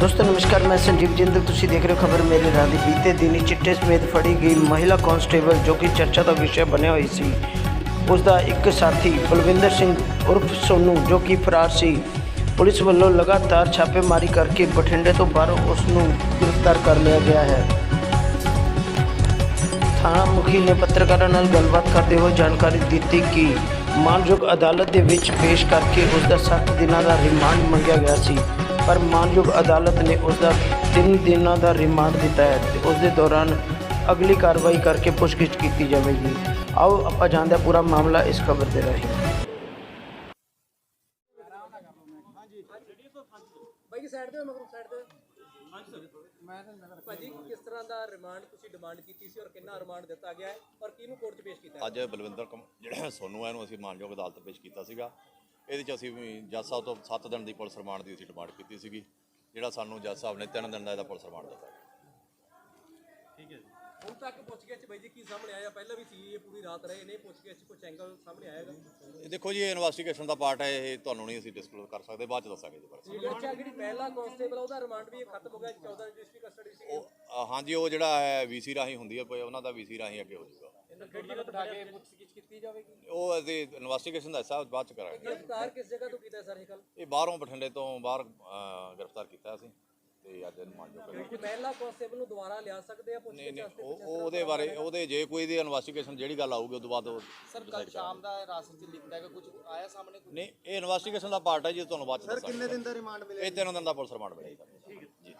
ਦੋਸਤੋ, ਨਮਸਕਾਰ, ਮੈਂ ਸੰਜੀਵ ਜਿੰਦਲ। ਤੁਸੀਂ ਦੇਖ ਰਹੇ ਹੋ ਖਬਰ ਮੇਰੇ ਰਾਹ ਦੀ। ਬੀਤੇ ਦਿਨੀ ਚਿੱਟੇ ਸਮੇਤ ਫੜੀ ਗਈ ਮਹਿਲਾ ਕਾਂਸਟੇਬਲ ਜੋ ਕਿ ਚਰਚਾ ਦਾ ਵਿਸ਼ਾ ਬਣਿਆ ਹੋਈ ਸੀ। ਉਸ ਦਾ ਇੱਕ ਸਾਥੀ ਬਲਵਿੰਦਰ ਸਿੰਘ ਉਰਫ ਸੋਨੂ, ਜੋ ਕਿ ਫਰਾਰ ਸੀ। ਪੁਲਿਸ ਵੱਲੋਂ ਲਗਾਤਾਰ ਛਾਪੇਮਾਰੀ ਕਰਕੇ ਬਠਿੰਡੇ ਤੋਂ ਬਾਹਰੋਂ ਉਸ ਨੂੰ ਗ੍ਰਿਫਤਾਰ ਕਰ ਲਿਆ ਗਿਆ ਹੈ। ਥਾਣਾ ਮੁਖੀ ਨੇ ਪੱਤਰਕਾਰਾਂ ਨਾਲ ਗੱਲਬਾਤ ਕਰਦੇ ਹੋਏ ਜਾਣਕਾਰੀ ਦਿੱਤੀ ਕਿ ਮਾਨਯੋਗ ਅਦਾਲਤ ਦੇ ਵਿੱਚ ਪੇਸ਼ ਕਰਕੇ ਉਸ ਦਾ 7 ਦਿਨਾਂ ਦਾ ਰਿਮਾਂਡ ਮੰਗਿਆ ਗਿਆ ਸੀ। ਪਰ ਮਾਨਯੋਗ ਅਦਾਲਤ ਨੇ ਉਸ ਦਾ 3 ਦਿਨਾਂ ਦਾ ਰਿਮਾਂਡ ਦਿੱਤਾ ਹੈ ਤੇ ਉਸ ਦੇ ਦੌਰਾਨ ਅਗਲੀ ਕਾਰਵਾਈ ਕਰਕੇ ਪੁੱਛਗਿੱਛ ਕੀਤੀ ਜਾਵੇਗੀ। ਆਓ ਆਪਾਂ ਜਾਣਦੇ ਹਾਂ ਪੂਰਾ ਮਾਮਲਾ ਇਸ ਖਬਰ ਦੇ ਰਾਹੀਂ। ਬਾਈ ਸਾਈਡ ਤੇ ਮਗਰ ਸਾਈਡ ਤੇ। ਮੈਂ ਭਾਜੀ ਕਿਸ ਤਰ੍ਹਾਂ ਦਾ ਰਿਮਾਂਡ ਤੁਸੀਂ ਡਿਮਾਂਡ ਕੀਤੀ ਸੀ ਔਰ ਕਿੰਨਾ ਰਿਮਾਂਡ ਦਿੱਤਾ ਗਿਆ ਹੈ ਔਰ ਕਿਹਨੂੰ ਕੋਰਟ 'ਚ ਪੇਸ਼ ਕੀਤਾ ਅੱਜ ਬਲਵਿੰਦਰ ਕਮ ਜਿਹੜਾ ਸੋਨੂ ਹੈ ਇਹਨੂੰ ਅਸੀਂ ਮਾਨਯੋਗ ਅਦਾਲਤ ਪੇਸ਼ ਕੀਤਾ ਸੀਗਾ। ਇਹਦੇ ਚ ਅਸੀਂ ਵੀ ਜੱਜ ਸਾਹਿਬ ਤੋਂ 7 ਦਿਨ ਦੀ ਪੁਲਿਸ ਰਿਮਾਂਡ ਦੀ ਅਸੀਂ ਡਿਮਾਂਡ ਕੀਤੀ ਸੀਗੀ ਜਿਹੜਾ ਸਾਨੂੰ ਜੱਜ ਸਾਹਿਬ ਨੇ 3 ਦਿਨ ਦਾ ਇਹਦਾ ਪੁਲਿਸ ਰਿਮਾਂਡ ਦਿੱਤਾ। ਹੁਣ ਤੱਕ ਪੁੱਛਗਿੱਛ ਬਾਈ ਜੀ ਕੀ ਸਾਹਮਣੇ ਆਇਆ? ਪਹਿਲਾਂ ਵੀ ਸੀ ਇਹ ਪੂਰੀ ਰਾਤ ਰਹੇ ਨੇ ਪੁੱਛਗਿੱਛ ਕੁਝ ਐਂਗਲ ਸਾਹਮਣੇ ਆਏਗਾ ਇਹ ਦੇਖੋ ਜੀ ਇਹ ਇਨਵੈਸਟੀਗੇਸ਼ਨ ਦਾ ਪਾਰਟ ਹੈ ਇਹ ਤੁਹਾਨੂੰ ਨਹੀਂ ਅਸੀਂ ਡਿਸਕਲੋਜ਼ ਕਰ ਸਕਦੇ ਬਾਅਦ ਚ ਦੱਸਾਂਗੇ ਜੀ ਬਾਰੇ। ਜਿਹੜਾ ਮਹਿਲਾ ਕਾਂਸਟੇਬਲ ਉਹਦਾ ਰਿਮਾਂਡ ਵੀ ਖਤਮ ਹੋ ਗਿਆ 14 ਰਜਿਸਟਰੀ ਕਸਟਡੀ ਸੀ ਹਾਂਜੀ ਉਹ ਜਿਹੜਾ ਹੈ ਵੀਸੀ ਰਾਹੀਂ ਹੁੰਦੀ ਹੈ ਕੋਈ ਉਹਨਾਂ ਦਾ ਵੀਸੀ ਰਾਹੀਂ ਅੱਗੇ ਹੋ ਜਾਊਗਾ। ਇਹਨਾਂ ਕਿਹੜੀ ਜਗ੍ਹਾ ਬਿਠਾ ਕੇ ਪੁੱਛਗਿੱਛ ਕੀਤੀ ਜਾਵੇਗੀ? ਉਹ ਅਸੀਂ ਇਨਵੈਸਟੀਗੇਸ਼ਨ ਦਾ ਹਿੱਸਾ ਬਾਅਦ ਚ ਕਰਾਂਗੇ। ਗ੍ਰਿਫਤਾਰ ਕਿਸ ਜਗ੍ਹਾ ਤੋਂ ਕੀਤਾ ਸਰ ਇਹ ਕੱਲ ਇਹ ਬਾਹਰੋਂ ਬਠਿੰਡੇ ਤੋਂ ਬਾਹਰ ਅ, ਗ੍ਰਿਫਤਾਰ ਕੀਤਾ ਅਸੀਂ ਤੇ ਅੱਜ ਇਹਨੂੰ ਮਾਨਯੋਗ ਅਦਾਲਤ ਕਿ ਮਹਿਲਾ ਕਾਂਸਟੇਬਲ ਨੂੰ ਦੁਬਾਰਾ ਲਿਆ ਸਕਦੇ ਆ ਨਹੀਂ ਪੁੱਛਗਿੱਛ ਨਹੀਂ ਵਾਸਤੇ ਉਹ ਉਹ ਉਹਦੇ ਬਾਰੇ ਉਹਦੇ ਜੇ ਕੋਈ ਦੀ ਇਨਵੈਸਟੀਗੇਸ਼ਨ ਜਿਹੜੀ ਗੱਲ ਆਊਗੀ ਉਸ ਤੋਂ ਬਾਅਦ ਉਹ ਸਰ ਕੱਲ ਸ਼ਾਮ ਦਾ ਰਾਸਤੇ ਚ ਲਿਖਦਾ ਹੈ ਕੁਝ ਆਇਆ ਸਾਹਮਣੇ ਨਹੀਂ ਇਹ ਇਨਵੈਸਟੀਗੇਸ਼ਨ ਦਾ ਪਾਰਟ ਹੈ ਜੀ ਤੁਹਾਨੂੰ ਬਾਅਦ ਚ ਦੱਸਾਂਗੇ। ਕਿੰਨੇ ਦਿਨ ਦਾ ਰਿਮਾਂਡ ਮਿਲਿਆ ਇਹ ਤਿੰਨ ਦਿਨ ਦਾ ਪੁਲਿਸ ਰਿਮਾਂਡ ਮਿਲੇਗਾ ਜੀ।